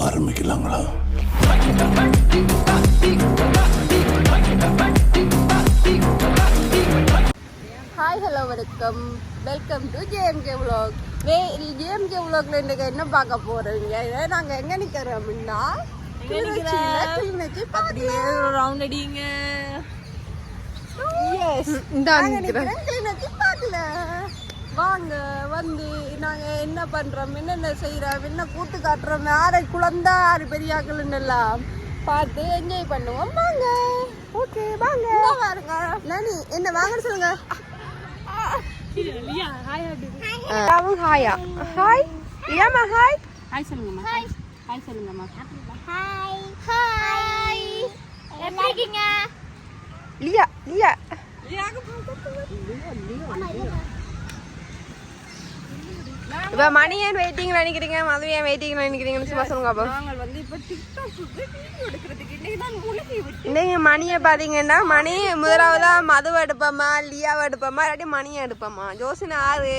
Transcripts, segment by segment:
ஆரம்பிக்கலாங்களா? Hi hello வணக்கம். Welcome to JMK vlog. வே ஜேஎம்கே vlogல இன்றைக்கு என்ன பார்க்க போறீங்க? இதை நாங்கள் எங்கே நிற்கிறோம் அப்படின்னா அப்படியே ரவுண்ட் அடிங்க. கிளிநொச்சி பார்க்கல வாங்க வந்து நாங்கள் என்ன பண்ணுறோம் என்னென்ன செய்கிறோம் என்ன கூட்டு காட்டுறோம் யாரை குழந்தா யாரு பெரியாக்கள்னு எல்லாம் பார்த்து என்ஜாய் பண்ணுவோம். வாங்க. ஓகே வாங்க. பாருங்க. நானி என்ன வாங்க சொல்லுங்க. ராவும் ஹாயா ஹாய் ஏமா ஹாய் ஹாய் சொல்லுங்கம்மா. ஹாய் ஹாய் சொல்லுங்கம்மா. ஹாய் ஹாய் எப்படி இருக்கீங்க? லியா லியா. இப்ப மணி ஏன் வெயிட்டிங் நினைக்கிறீங்க மது ஏன் வெயிட்டிங் நினைக்கிறீங்கன்னு சும்மா சொல்லுங்க அப்போ. நாங்கள் வந்து இப்போ இன்னைக்கு மணியை பாத்தீங்கன்னா மணி முதலாவதா மதுவை எடுப்போமா லியாவை எடுப்போமா இல்லாட்டி மணியை எடுப்போமா? ஜோசினா ஆறு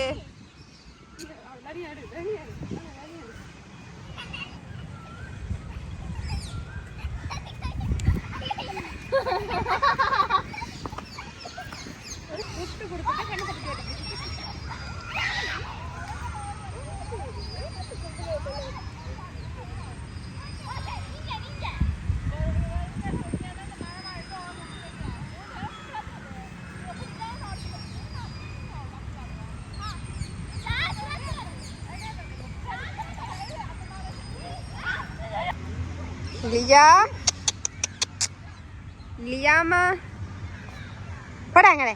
லியா லியாமா படாங்களே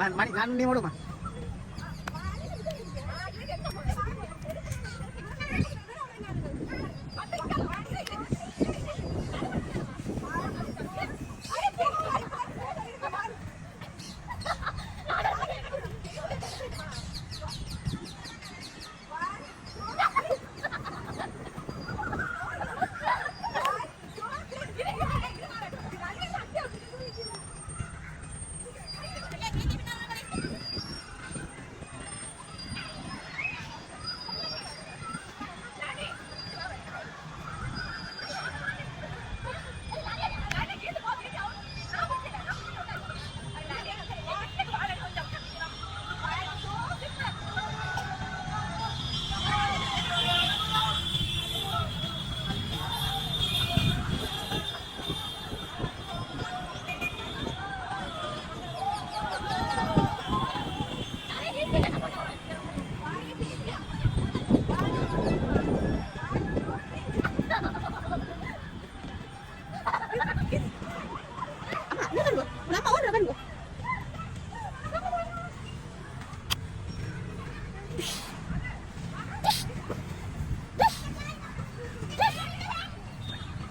மணி நான் நீ ஓடுமா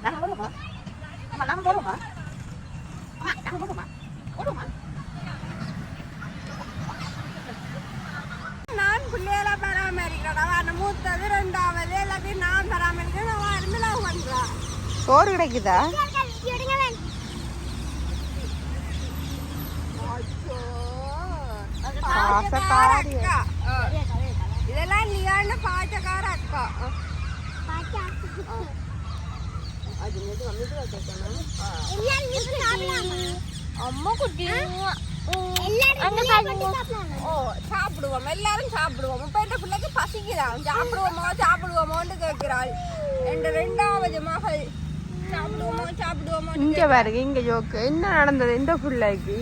நாங்கள் ஓடுமா நான் பிள்ளைகளை பராமரிக்கிறேன் அவன் மூத்தது ரெண்டாவது எல்லாத்தையும் நான் பராமரிக்கிறேன் அவன் இருந்து லவ் பண்றான் சோறு கிடைக்குதா இதெல்லாம் லியான்னு பாச்சக்கார அக்கா அது மெதுவா மெதுவா கேட்கணும் எல்லாரும் சாப்பிடலாமா அம்மா குட்டி எல்லாரும் அங்க பாருங்க. ஓ சாப்பிடுவோம் எல்லாரும் சாப்பிடுவோம் இப்ப இந்த பிள்ளைக்கு பசிக்கிறான் சாப்பிடுவோமோ சாப்பிடுவோமோன்னு கேட்கிறாள் என்ற ரெண்டாவது மகள் சாப்பிடுவோமோ சாப்பிடுவோமோ இங்க பாருங்க இங்க ஜோக்கு என்ன நடந்தது இந்த பிள்ளைக்கு?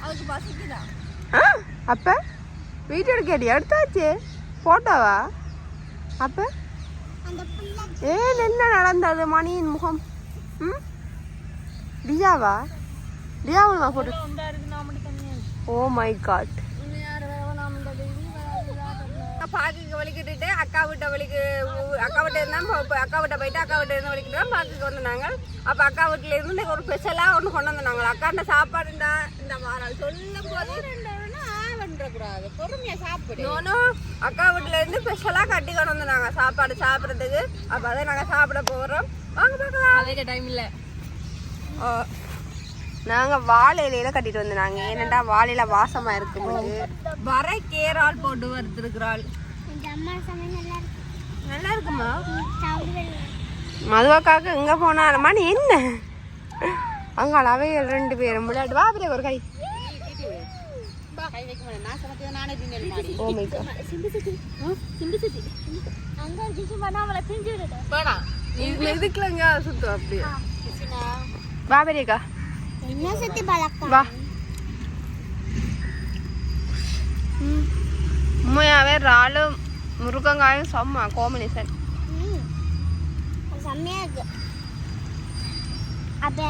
அவளுக்கு பசிக்குதான் ஆ, அப்ப? வீட்டோட கேட்டி எடுத்தாச்சு. போட்டோவா அப்ப? அந்த ஏன் என்ன நடந்தது மணியின் முகம்? ம்? ரியாவா? டியாவா போட்டு ஓ மை காட் பாக்குக்கு வலிக்கிட்டு அக்கா வீட்டை வலிக்கு அக்கா வீட்டை இருந்தா அக்கா வீட்டை போயிட்டு அக்கா வீட்டை இருந்து வலிக்கிட்டு தான் பாக்குக்கு வந்தாங்க. அப்ப அக்கா வீட்டுல இருந்து ஒரு ஸ்பெஷலா ஒன்று கொண்டு வந்தாங்க. அக்காண்ட சாப்பாடு இந்த வாரம் சொல்லும் போது கூடாது பொறுமையா சாப்பிடு. நோனோ அக்கா வீட்டுல இருந்து ஸ்பெஷலா கட்டி கொண்டு வந்தாங்க சாப்பாடு சாப்பிடறதுக்கு. அப்ப அதை நாங்க சாப்பிட போறோம். வாங்க பார்க்கலாம். அதே டைம் இல்ல ஓ, நாங்க வாழை இலையில கட்டிட்டு வந்தாங்க ஏனண்டா வாழையில வாசமா இருக்கு வரை கேரால் போட்டு சமையல் நல்லா இருக்கு. நல்லா இருக்குமா? மதுவாக்காக்கு எங்க போனாலும் மணி என்ன? அங்க அவைகள் ரெண்டு பேரும். விளையாட்டு வா அப்படியே ஒரு கை வைக்க மாட்டேன் நான் சமைச்சதை நானே தின்னு மாடி ஓ மை காட் அங்க ஒரு டிஷ் பண்ணா அவளை பிரிஞ்சு விடுது வேணாம் இது எதுக்குலங்க சுத்தம் அப்படியே? வா பெரியக்கா. என்ன சுத்தி பழக்கம்? வா. உண்மையாவே இறாலும் முருங்கங்காயும் செம்ம காம்பினேஷன் செம்மையா இருக்கு. அப்ப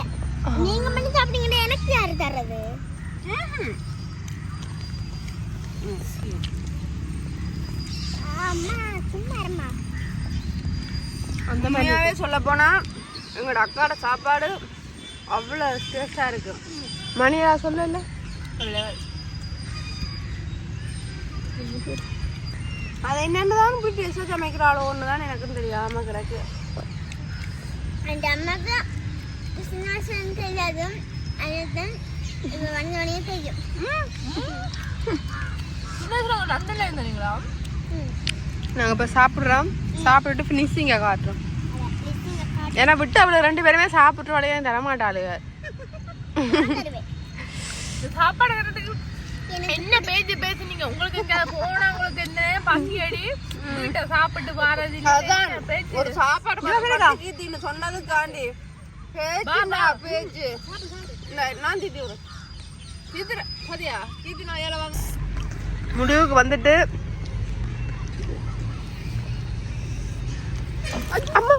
நீங்க மட்டும் சாப்பிட்டீங்கன்னா எனக்கு யாரு தர்றது? அந்த உண்மையாவே சொல்ல போனா எங்களோட அக்காவோட சாப்பாடு அவ்வளோ டேஸ்டா இருக்கு. மணியா சொல்லல? அது என்னன்னு தான் போய் டேஸ்டாக சமைக்கிறாளோன்னு தான் எனக்கும் தெரியாம கிடக்கு. அந்த அம்மாக்கு சின்னாசன் தெரியாது அதுதான் இது வந்த உடனே தெரியும். லண்டன்ல இருந்தீங்களா நாங்க இப்ப சாப்பிடுறோம். சாப்பிட்டுட்டு ஃபினிஷிங்க காட்டுறோம். ஏன்னா விட்டு அவ்வளவு ரெண்டு பேருமே சாப்பிட்டு வளைய தர மாட்டாளுங்க தருவேன். இந்த சாப்பாடு எனக்கு என்ன பேச்சு பேசுனீங்க? உங்களுக்கு போனா உங்களுக்கு என்ன? பசி அடி சாப்பிட்டு வாரது ஒரு சாப்பாடு சொன்னதுக்காண்டி. பேச்சு நான் தீத்தி விடு தீத்துற சரியா தீத்தி நான் ஏழை வாங்க. முடிவுக்கு வந்துட்டு அம்மா.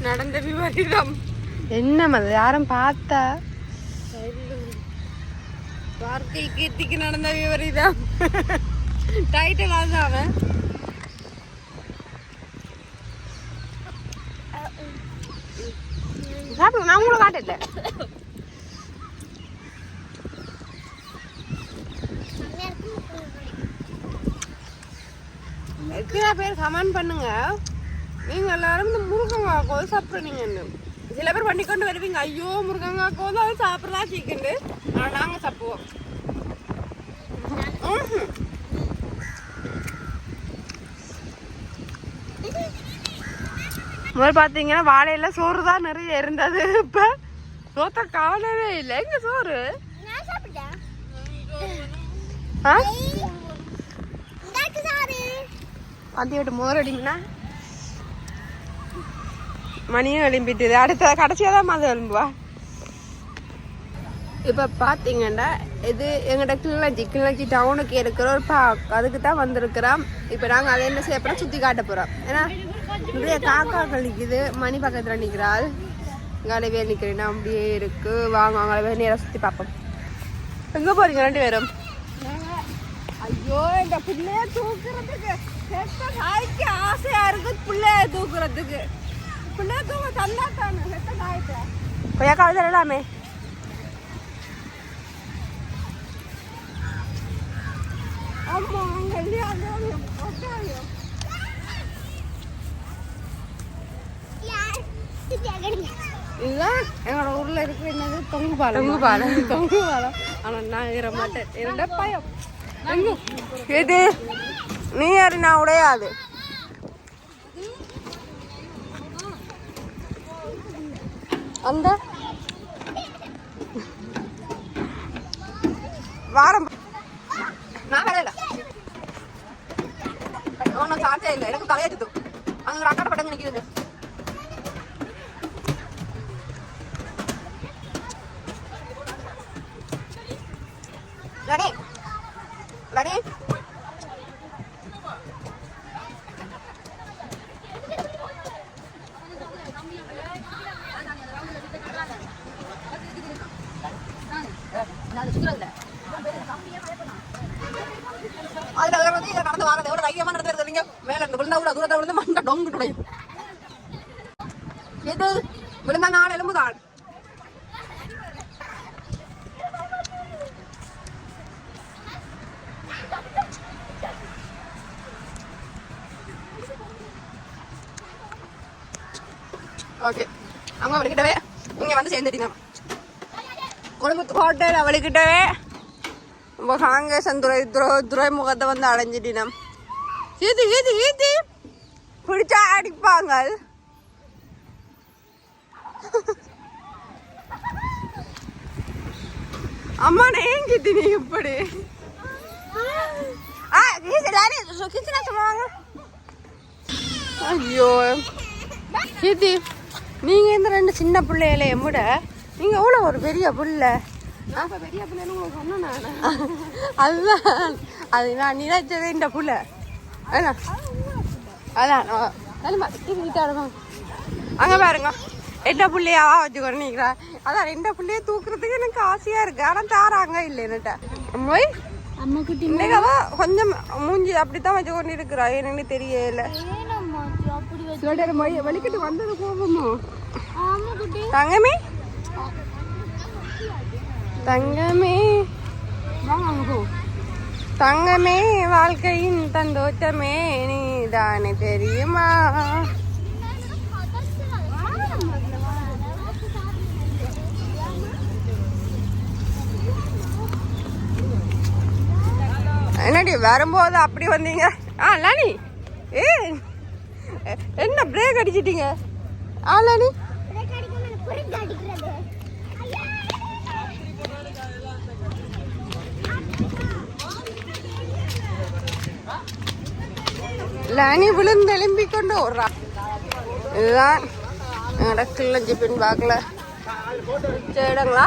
நடந்த விவரிடம் என்ன மது யாரும் பார்த்தா? வார்த்தை கீர்த்திக்கு நடந்த விவரிடம் டைட்டில் அதுதான் அவன். நான் உங்களை காட்டல. எத்தனை பேர் கமெண்ட் பண்ணுங்க. நீங்க எல்லாரும் இந்த முருங்கங்காய் கோல் சாப்பிட்றீங்கன்னு. சில பேர் பண்ணி கொண்டு வருவீங்க. ஐயோ முருங்கங்காய் கோல் அது சாப்பிட்றதா சிக்கன் ஆனா நாங்க சாப்பிடுவோம். முதல்ல பார்த்தீங்கன்னா வாழையில சோறு தான் நிறைய இருந்தது இப்ப. சோத்த காணவே இல்லை. எங்க சோறு. ஆ இந்தாக்கு சாரு. பந்தி விட்டு மோர் அடிங்கன்னா மணியும் எழும்பிட்டுது அடுத்த கடைசியாக தான் மது எழும்புவா இப்போ பார்த்தீங்கன்னா இது எங்கள்கிட்ட கிளிநொச்சி கிளிநொச்சி டவுனுக்கு இருக்கிற ஒரு பார்க் அதுக்கு தான் வந்திருக்கிறோம் இப்போ நாங்கள் அதை என்ன செய்ய போகிறோம் சுற்றி காட்ட போகிறோம் ஏன்னா நிறைய காக்காக்கள் நிற்கிது மணி பக்கத்தில் நிற்கிறாள் இங்கே வேல் நிற்கிறேன்னா அப்படியே இருக்கு வாங்க அவங்கள வேறு நேரம் சுற்றி பார்ப்போம் எங்கே போகிறீங்க ரெண்டு பேரும் ஐயோ இந்த பிள்ளைய தூக்குறதுக்கு செத்த நாய்க்கு ஆசையா இருக்கு பிள்ளைய தூக்குறதுக்கு. பிள்ளைய தூக்க தந்தாட்டானு செத்த நாய்க்கு கொய்யாக்கா தரலாமே ஆமா அங்க இல்லையா. இதுதான் எங்களோட ஊர்ல இருக்கிற என்னது? தொங்கு பாலம் தொங்கு பாலம். தொங்கு பாலம் ஆனா நான் ஏற மாட்டேன். என்னோட பயம். எது? நீ யாரு நான் உடையாது. அந்த வாரம். நான் வேலை இல்லை. ஒன்றும் சார்ஜே இல்லை. எனக்கு தலையாச்சு அங்கே ஒரு அக்காட்ட பட்டங்க நிற்கிதுங்க லனி லனி அதுல வந்து இதை நடந்து வாரது எவ்வளவு தைரியமா நடந்துருது இல்லைங்க மேல இருந்து விழுந்தா கூட தூரத்தை விழுந்து மண்டை டொங்கு துடையும் எது விழுந்தா நாலு எலும்புதான் ஓகே அவங்க அவளுக்கிட்டவே இங்க வந்து சேர்ந்துட்டீங்க கொழும்பு ஹோட்டல் அவளுக்கிட்டவே இப்போ காங்கேசன் துறை துறை துறைமுகத்தை வந்து அடைஞ்சிட்டினம் ஈதி ஈதி ஈதி பிடிச்சா அடிப்பாங்க அம்மா நேங்கிட்டு நீ இப்படி ஆ சொல்லுவாங்க ஐயோ கீர்த்தி நீங்கள் இந்த ரெண்டு சின்ன பிள்ளைகளையும் எம்முட நீங்கள் எவ்வளோ ஒரு பெரிய பிள்ளை அதுதான் அது நான் நினைச்சது இந்த புள்ள அதான் அங்க பாருங்க எந்த புள்ளையாவா வச்சுக்கோ நீக்கிறா அதான் ரெண்டு புள்ளைய தூக்குறதுக்கு எனக்கு ஆசையா இருக்கு ஆனா தாராங்க இல்லை என்னட்ட போய் அம்மா குட்டி. இன்னைக்கு அவ கொஞ்சம் மூஞ்சி அப்படித்தான் வச்சு கொண்டு இருக்கிறா எனக்கு தெரியல வலிக்கிட்டு வந்தது கோபமோ தங்கமே? தங்கமே. தங்கமே வாழ்க்கையின் தந்தோட்டமே நீதானே தெரியுமா? என்னடி வரும்போது அப்படி வந்தீங்க? ஆ லானி. ஏ என்ன பிரேக் அடிச்சிட்டீங்க? ஆ லானி. லானி விழுந்து எழும்பி கொண்டு ஓடுறா இதுதான் எங்களோட கிள்ளஞ்சி பின் பார்க்கல மிச்ச இடங்களா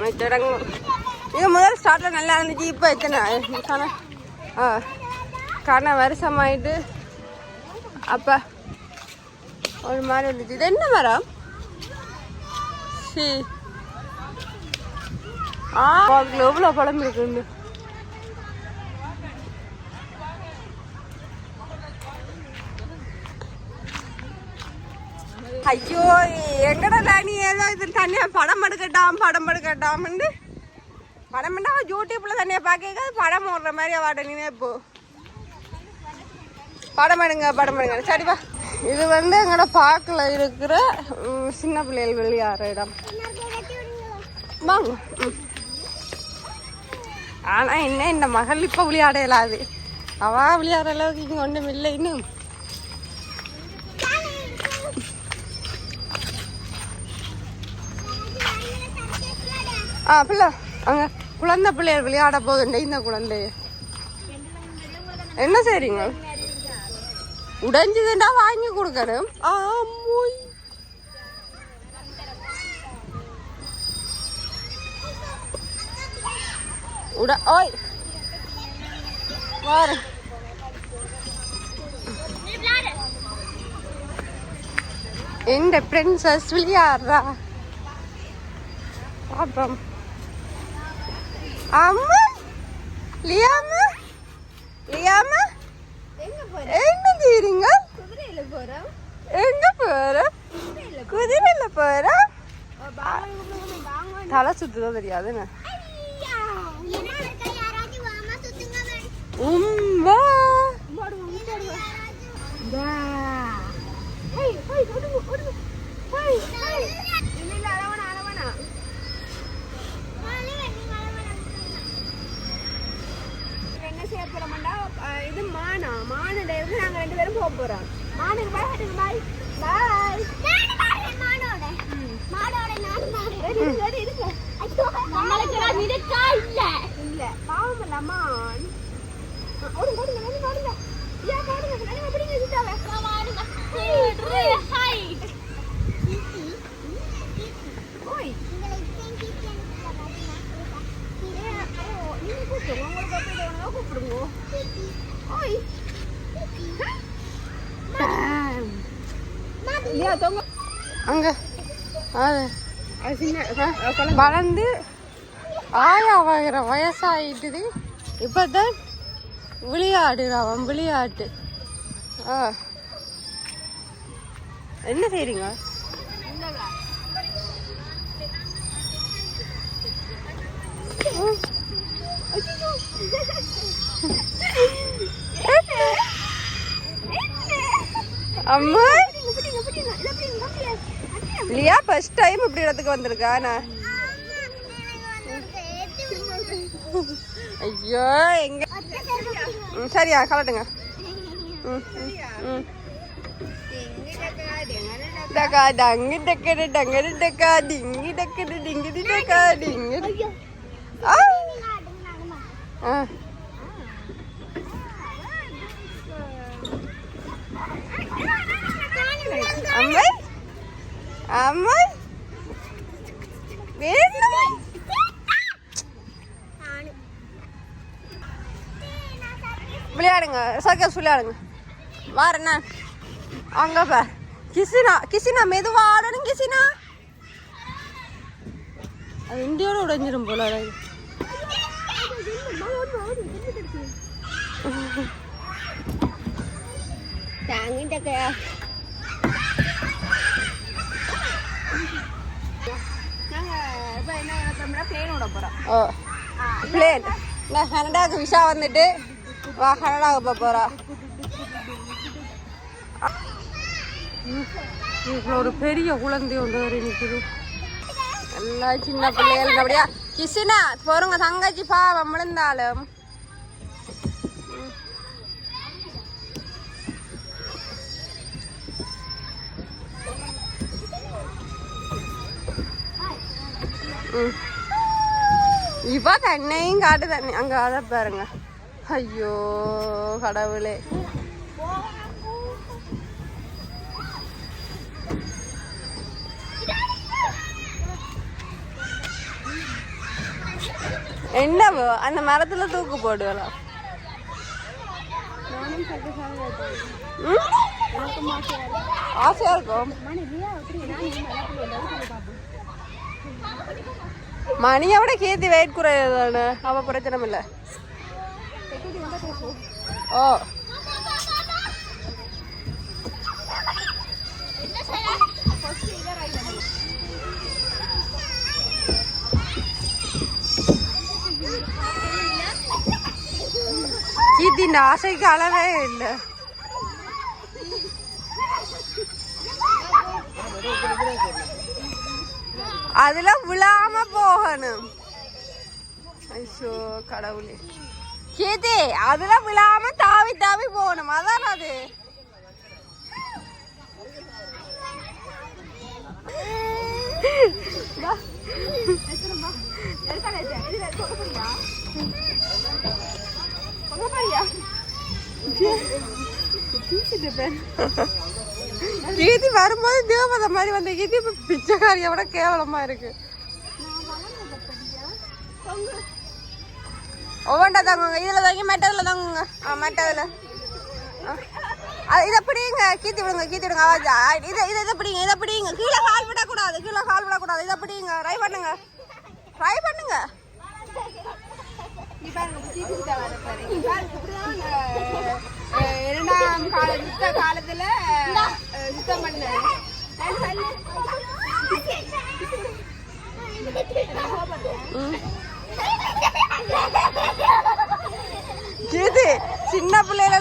மிச்ச இடங்கள் இது முதல் ஸ்டார்ட்ல நல்லா இருந்துச்சு இப்போ எத்தனை காண ஆ காண வருஷமாயிட்டு அப்போ ஒரு மாதிரி இருந்துச்சு இது என்ன மரம் சி ஆ அதுல பழம் இருக்குண்டு ஐயோ எங்கடா நீ ஏதோ இது தனியா படம் எடுக்கட்டாம் படம் எடுக்கட்டாம்னு படம் பண்ணா யூடியூப்ல தனியா பார்க்க படம் ஓடுற மாதிரி வாட நீனே இப்போ படம் எடுங்க படம் எடுங்க சரிப்பா இது வந்து எங்களோட பார்க்கில் இருக்கிற சின்ன பிள்ளைகள் விளையாடுற இடம் வாங்க ஆனா என்ன இந்த மகள் இப்ப விளையாட இயலாது அவா விளையாடுற அளவுக்கு இங்க ஒன்றும் இல்லை இன்னும் ஆ பிள்ளை. அங்க குழந்தை பிள்ளையர் விளையாட போகுதுண்டே இந்த குழந்தைய என்ன செய்றீங்க? உடைஞ்சதுண்டா வாங்கி கொடுக்கணும் ஆமோய் உட ஓய். வாரு. எந்த பிரின்சஸ் விளையாடுறா? பாப்போம். அம்மா லியாமா லியாமா என்ன செய்றீங்க எங்க போறோம் குதிரையில போறோம் தலை சுத்துதான் தெரியாதுன்னு. உம்மா. இல்ல இல்ல வைக்கலாமாண்டா இது மானா. மானிட இருந்து நாங்க ரெண்டு பேரும் போக போறோம். மானுக்கு பாய் ஹட்டுக்கு பாய் பாய் மாடோட மாடோட நான் வளர்ந்து ஆயாவாகிற வயசாகிட்டுது வயசாயிட்டுது. இப்பதான் விளையாடுறான் விளையாட்டு. ஆ. என்ன செய்றீங்க? அம்மா இல்லையா ஃபர்ஸ்ட் டைம் இப்படி இடத்துக்கு வந்திருக்கா நான் ஐயோ எங்க ம், சரியா கலட்டுங்க ம், ம், ம். டக்கா டங்கு டக்கரு டங்கரு டக்கா டிங்கி டக்கரு டிங்கிடி டக்கா டிங்கி ஆ ஆ அம்மை அம்மை வேணும் விளையாடுங்க. சர்க்கஸ் விளையாடுங்க. வாரண்ணா அங்க பா கிசினா கிசினா மெதுவா ஆடணும் கிசினா. அது இந்தியோட உடைஞ்சிரும் போல என்ன பிளேன் பிளேன். நான் கனடாவுக்கு விஷா வந்துட்டு வா கனடாவுக்கு போக போறா. இவ்வளோ ஒரு பெரிய குழந்தை ஒன்று வரை நிற்குது எல்லாம் சின்ன பிள்ளைகள் அப்படியா? கிசினா பொறுங்க தங்கச்சி பாவம் விழுந்தாலும். இவ தண்ணையும் காட்டு தண்ணி அங்க அதை பாருங்க. ஐயோ கடவுளே என்னவோ அந்த மரத்துல தூக்கு போடுவலாம் ஆசையா இருக்கும் மணியோட கேத்தி வெயிட் குறையதானே அவ பிரச்சனை இல்லை ஓ. கீர்த்தி இந்த ஆசைக்கு அளவே இல்லை. அதுல விழாம போகணும். ஐயோ கடவுளே. கீர்த்தி அதுல விழாம தாவி தாவி போகணும். அதான் அது? கீர்த்தி வரும்போது தேவதை மாதிரி வந்த கீர்த்தி இப்ப பிச்சைக்காரியை விட கேவலமா இருக்கு. ஒவ்வொன்றா தாங்குங்க. இதுல தாங்கி மெட்டதுல தாங்குங்க. ஆ மெட்டதுல இதை பிடிங்க. கீத்தி விடுங்க கீத்தி விடுங்க. ஆவாஜ் இதை இதை இதை பிடிங்க இதை பிடிங்க. கீழே கால் விடக்கூடாது கீழே கால் விடக்கூடாது. இதை பிடிங்க. ட்ரை பண்ணுங்க. ட்ரை பண்ணுங்க. இரண்டாம் கால யுத்த காலத்துல அஹ், யுத்தம் பண்ண சின்ன பிள்ளைல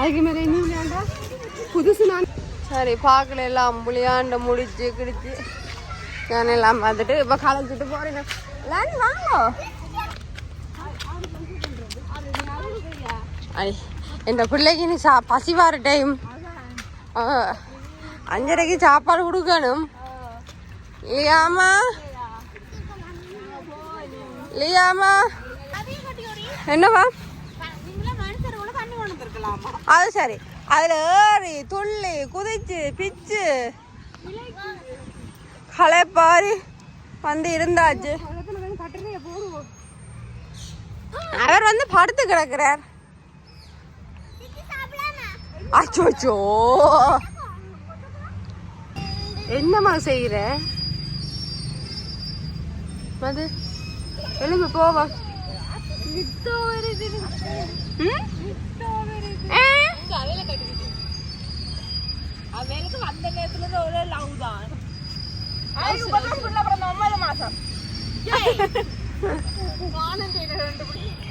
அதுக்கு மேலே நீ விளையாண்டா புதுசு நான் சரி பார்க்கல எல்லாம். புளியாண்ட முடிச்சு கிடிச்சு. நான் எல்லாம் பார்த்துட்டு இப்போ கலைச்சிட்டு போறேன். லானி வாங்கோ. இந்த பிள்ளைக்கு நீ சா பசி வர டைம் அஞ்சரைக்கு சாப்பாடு கொடுக்கணும். இல்லையாமா இல்லையாமா என்னவா அது சரி. அதுல ஏறி துள்ளி குதிச்சு பிச்சு. களைப்பாரி வந்து இருந்தாச்சு. அவர் வந்து படுத்து கிடக்குறார். அச்சோச்சோ. என்னம்மா செய்கிற மது எழும்பு போவா? அவனுக்கு வந்த நேரத்துல ஒரு லவ் தான் மாசம்.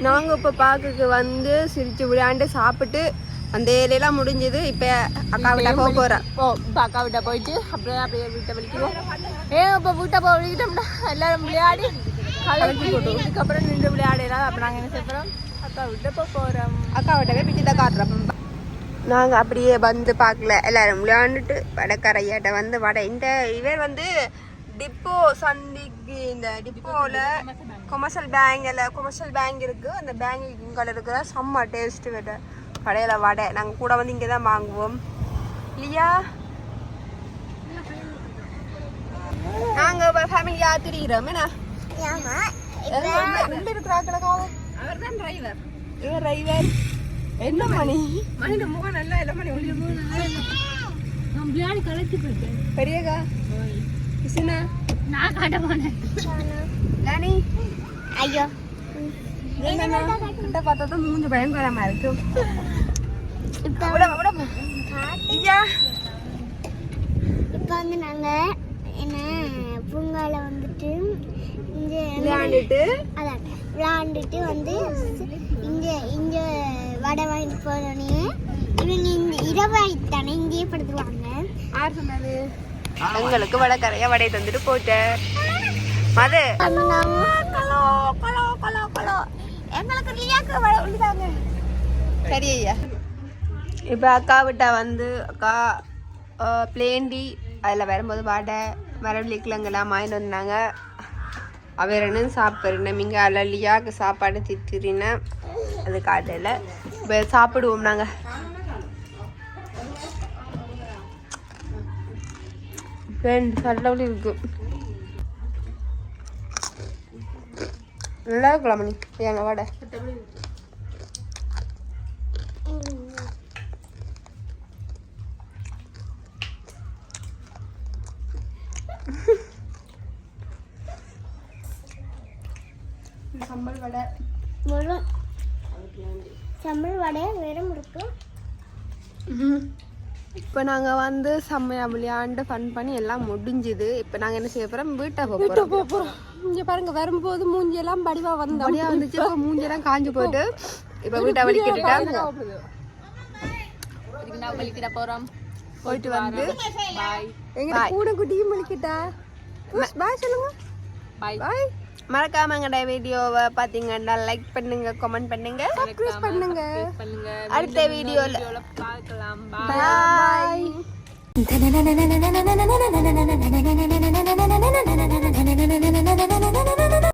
நாங்க இப்ப பாக்குக்கு வந்து சிரிச்சு விளையாண்டு சாப்பிட்டு அந்த ஏரியெல்லாம் முடிஞ்சது இப்ப அக்கா விட்டா போக போறேன். ஓ இப்போ அக்கா விட்ட போயிட்டு அப்படியே அப்படியே வீட்டை வலிக்கிறோம் ஏன் இப்போ வீட்டை போய் வலிக்கிட்டோம்னா எல்லாரும் விளையாடி. கலக்கி போட்டு. இதுக்கப்புறம் நின்று விளையாடலாம் அப்போ நாங்கள் என்ன செய்யறோம் அக்கா விட்ட போக போகிறோம் அக்கா விட்டவே பிச்சு தான் காட்டுறோம். நாங்க அப்படியே வந்து பார்க்கல. எல்லாரும் விளையாண்டுட்டு வடக்கரையாட்ட வந்து வடை. இந்த இவர் வந்து டிப்போ சந்திக்கு இந்த டிப்போல கொமர்ஷியல் பேங்க்ல கொமர்ஷியல் பேங்க் இருக்கு. அந்த பேங்க் இங்கே இருக்கிற செம்ம டேஸ்ட் விட கடையில் வடை. நாங்கள் கூட வந்து இங்கே தான் வாங்குவோம். இல்லையா? நாங்கள் ஃபேமிலியா திரிகிறோம் என்ன? என்ன மணி? மணியோட முகம் நல்லா இல்லை மணி ஒளி. நான் பிரியாணி கலத்தி பெரியகா நான் காட்ட போனேன். ராணி? ஐயோ. என்ன பார்த்தா மூஞ்சு பயங்கரமா இருக்கும் இப்போ வந்து நாங்க என்ன பூங்கால வந்துட்டு இங்க விளையாண்டுட்டு. அதான் விளையாண்டுட்டு வந்து இங்க இங்க வடை வாங்கிட்டு போனோடனே இவங்க இந்த இரவாயித்தானே இங்கேயே படுத்துருவாங்க. யார் சொன்னது? எங்களுக்கு வடக்கரையா வடை தந்துட்டு போட்டேன் மது. கலோ கலோ கலோ கலோ. எங்களுக்கு லியாக்கு வடை உள்ளதாங்க சரி ஐயா. இப்போ அக்கா விட்டா வந்து அக்கா பிளேண்டி அதில் வரும்போது வாடை மரவள்ளி கிழங்கெல்லாம் வாங்கிட்டு வந்தாங்க. அவர் என்ன சாப்பிட்றேன் இங்கே அலலியாக்கு சாப்பாடு திட்டுறீன்னு அது காட்டல இப்போ சாப்பிடுவோம் நாங்கள் ரெண்டு சல்லவளி இருக்கு. நல்லா இருக்கலாம் மணி எங்க வாடை? சம்பல் வடை. வெறும் சம்பள் வடை வெறும் இருக்கு இப்போ நாங்கள் வந்து செம்மையா விளையாண்டு ஃபன் பண்ணி எல்லாம் முடிஞ்சுது. இப்போ நாங்கள் என்ன செய்ய போகிறோம் வீட்டை போக போகிறோம் இங்கே பாருங்க வரும்போது மூஞ்சியெல்லாம் படிவா வந்து படியா வந்துச்சு. இப்போ மூஞ்சியெல்லாம் காஞ்சு போயிட்டு இப்போ வீட்டை நான் வலிக்கிட போகிறோம் போயிட்டு வந்து எங்க கூட குட்டியும் முழிக்கிட்டா? பாய் சொல்லுங்க. பாய் பாய் மறக்காம எங்கட வீடியோவை பாத்தீங்கன்னா லைக் பண்ணுங்க கமெண்ட் பண்ணுங்க. சப்ஸ்கிரைப் பண்ணுங்க. அடுத்த வீடியோல பார்க்கலாம். பாய் பாய்